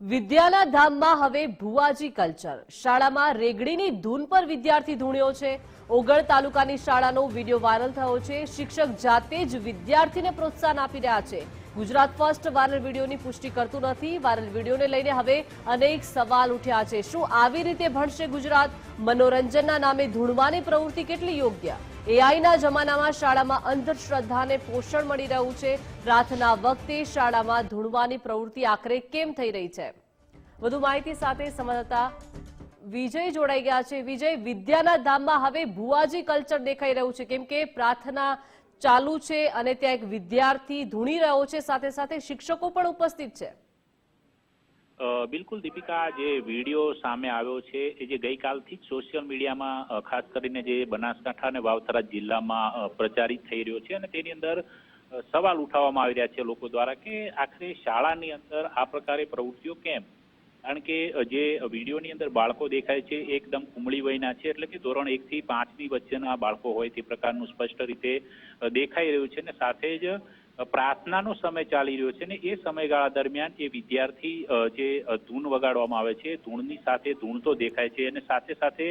વિદ્યાના ધામમાં હવે ભુવાજી કલ્ચર. શાળામાં રેગડીની ધૂન પર વિદ્યાર્થી ધૂણ્યો છે. ઓગળ તાલુકાની શાળાનો વીડિયો વાયરલ થયો છે. શિક્ષક જાતે જ વિદ્યાર્થીને પ્રોત્સાહન આપી રહ્યા છે. ગુજરાત ફર્સ્ટ વાયરલ વિડીયોની પુષ્ટિ કરતું નથી. વાયરલ વિડીયોને લઈને હવે અનેક સવાલ ઉઠ્યા છે. શું આવી રીતે ભણશે ગુજરાત? મનોરંજનના નામે ધૂણવાની પ્રવૃત્તિ કેટલી યોગ્ય? એઆઈના જમાનામાં શાળામાં અંધશ્રદ્ધાને પોષણ મળી રહ્યું છે. પ્રાર્થના વખતે શાળામાં ધૂણવાની પ્રવૃત્તિ આખરે કેમ થઈ રહી છે? વધુ માહિતી સાથે સંવાદદાતા વિજય જોડાઈ ગયા છે. વિજય, વિદ્યાના ધામમાં હવે ભુવાજી કલ્ચર દેખાઈ રહ્યું છે. કેમ કે પ્રાર્થના ચાલુ છે અને ત્યાં એક વિદ્યાર્થી ધૂણી રહ્યો છે. સાથે સાથે શિક્ષકો પણ ઉપસ્થિત છે. બિલકુલ દીપિકા, જે વીડિયો સામે આવ્યો છે, એ જે ગઈકાલથી જ સોશિયલ મીડિયામાં ખાસ કરીને જે બનાસકાંઠા અને વાવથરા જિલ્લામાં પ્રચારિત થઈ રહ્યો છે અને તેની અંદર સવાલ ઉઠાવવામાં આવી રહ્યા છે લોકો દ્વારા કે આખરે શાળાની અંદર આ પ્રકારે પ્રવૃત્તિઓ કેમ? કારણ કે જે વિડીયોની અંદર બાળકો દેખાય છે એકદમ કુમળી વયના છે, એટલે કે ધોરણ એક થી પાંચની વચ્ચેના બાળકો હોય તે પ્રકારનું સ્પષ્ટ રીતે દેખાઈ રહ્યું છે અને સાથે જ પ્રાર્થનાનો સમય ચાલી રહ્યો છે ને એ સમયગાળા દરમિયાન એ વિદ્યાર્થી જે ધૂન વગાડવામાં આવે છે ધૂણની સાથે ધૂણ તો દેખાય છે અને સાથે સાથે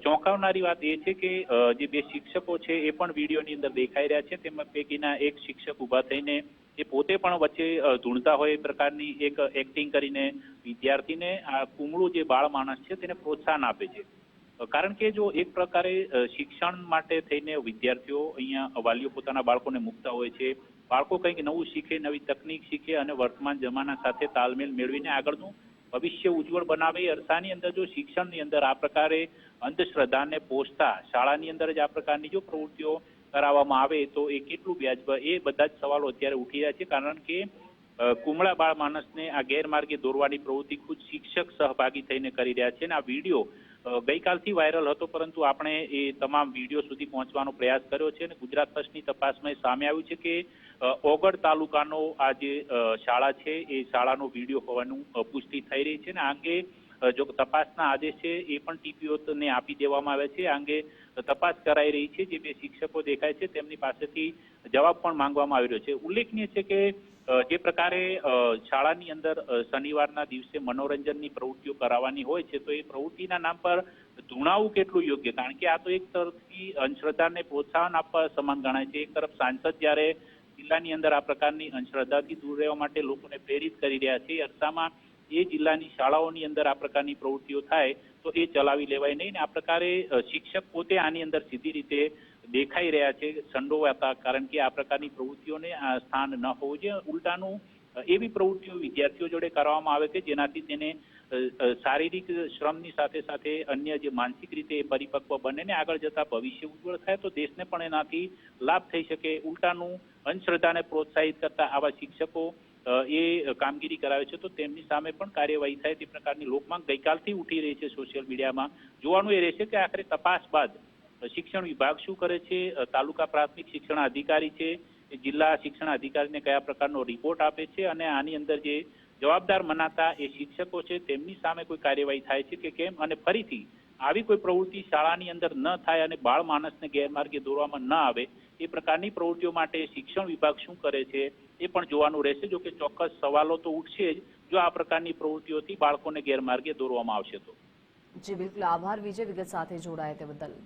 ચોંકાવનારી વાત એ છે કે જે બે શિક્ષકો છે એ પણ વિડીયોની અંદર દેખાઈ રહ્યા છે. તેમાં પૈકીના એક શિક્ષક ઊભા થઈને એ પોતે પણ વચ્ચે ધૂણતા હોય એ પ્રકારની એક એક્ટિંગ કરીને વિદ્યાર્થીને આ કુમળું જે બાળ માણસ છે તેને પ્રોત્સાહન આપે છે. કારણ કે જો એક પ્રકારે શિક્ષણ માટે થઈને વિદ્યાર્થીઓ અહીંયા વાલીઓ પોતાના બાળકોને મૂકતા હોય છે બાળકો કંઈક નવું શીખે, નવી તકનીક શીખે અને વર્તમાન જમાના સાથે તાલમેલ મેળવીને આગળનું ભવિષ્ય ઉજ્જવળ બનાવે. અરસાની અંદર જો શિક્ષણની અંદર આ પ્રકારે અંધશ્રદ્ધાને પોષતા શાળાની અંદર જ આ પ્રકારની જો પ્રવૃત્તિઓ કરાવવામાં આવે, તો એ કેટલું વ્યાજબ? એ બધા જ સવાલો અત્યારે ઉઠી રહ્યા છે, કારણ કે કુમળા બાળ માણસને આ ગેરમાર્ગે દોરવાની પ્રવૃત્તિ ખુદ શિક્ષક સહભાગી થઈને કરી રહ્યા છે અને આ વીડિયો ગઈકાલથી વાયરલ હતો, પરંતુ આપણે એ તમામ વીડિયો સુધી પહોંચવાનો પ્રયાસ કર્યો છે અને ગુજરાત ફર્સ્ટની તપાસમાં સામે આવ્યું છે કે ઓગળ તાલુકાનો આ જે શાળા છે, એ શાળાનો વીડિયો હોવાનું પુષ્ટિ થઈ રહી છે અને આ અંગે જો તપાસના આદેશ છે, એ પણ ટીપીઓને આપી દેવામાં આવ્યા છે. આ અંગે તપાસ કરાઈ રહી છે, જે બે શિક્ષકો દેખાય છે, તેમની પાસેથી જવાબ પણ માંગવામાં આવી રહ્યો છે. ઉલ્લેખનીય છે કે જે પ્રકારે શાળાની અંદર શનિવારના દિવસે મનોરંજનની પ્રવૃત્તિઓ કરાવવાની હોય છે, તો એ પ્રવૃત્તિના નામ પર ધૂણાવું કેટલું યોગ્ય? કારણ કે આ તો એક તરફથી અંધશ્રદ્ધાને પ્રોત્સાહન આપવા સમાન ગણાય છે. એક તરફ સાંસદ જ્યારે જિલ્લાની અંદર આ પ્રકારની અંધશ્રદ્ધાથી દૂર રહેવા માટે લોકોને પ્રેરિત કરી રહ્યા છે, અરસામાં એ જિલ્લાની શાળાઓની અંદર આ પ્રકારની પ્રવૃત્તિઓ થાય, તો એ ચલાવી લેવાય નહીં ને આ પ્રકારે શિક્ષક પોતે આની અંદર સીધી રીતે દેખાઈ રહ્યા છે, સંડોવાતા, કારણ કે આ પ્રકારની પ્રવૃત્તિઓને આ સ્થાન ન હોવું જોઈએ. ઉલટાનું એવી પ્રવૃત્તિઓ વિદ્યાર્થીઓ જોડે કરવામાં આવે કે જેનાથી તેને શારીરિક શ્રમની સાથે સાથે અન્ય જે માનસિક રીતે પરિપક્વ બને ને આગળ જતા ભવિષ્ય ઉજ્જવળ થાય, તો દેશને પણ એનાથી લાભ થઈ શકે. ઉલટાનું અંધશ્રદ્ધાને પ્રોત્સાહિત કરતા આવા શિક્ષકો એ કામગીરી કરાવે છે, તો તેમની સામે પણ કાર્યવાહી થાય તે પ્રકારની લોકમાંગ ગઈકાલથી ઉઠી રહી છે સોશિયલ મીડિયામાં જોવાનું એ રહેશે કે આખરે તપાસ બાદ શિક્ષણ વિભાગ શું કરે છે તાલુકા પ્રાથમિક શિક્ષણ અધિકારી છે, જિલ્લા શિક્ષણ અધિકારીને કયા પ્રકારનો રિપોર્ટ આપે છે અને આની અંદર જે જવાબદાર મનાતા એ શિક્ષકો છે તેમની સામે કોઈ કાર્યવાહી થાય છે કે કેમ? અને ફરીથી, આવી કોઈ પ્રવૃત્તિ શાળાની અંદર ન થાય અને બાળ માણસને ગેરમાર્ગે દોરવામાં ન આવે, એ પ્રકારની પ્રવૃત્તિઓ માટે શિક્ષણ વિભાગ શું કરે છે? એ પણ જોવાનું રહેશે. જો કે ચોક્કસ સવાલો તો ઉઠશે જ. જો આ પ્રકારની પ્રવૃત્તિઓથી બાળકોને ગેરમાર્ગે દોરવામાં આવશે તો. જી, બિલકુલ. આભાર વિજય. વિગત સાથે જોડાયા તે બદલ.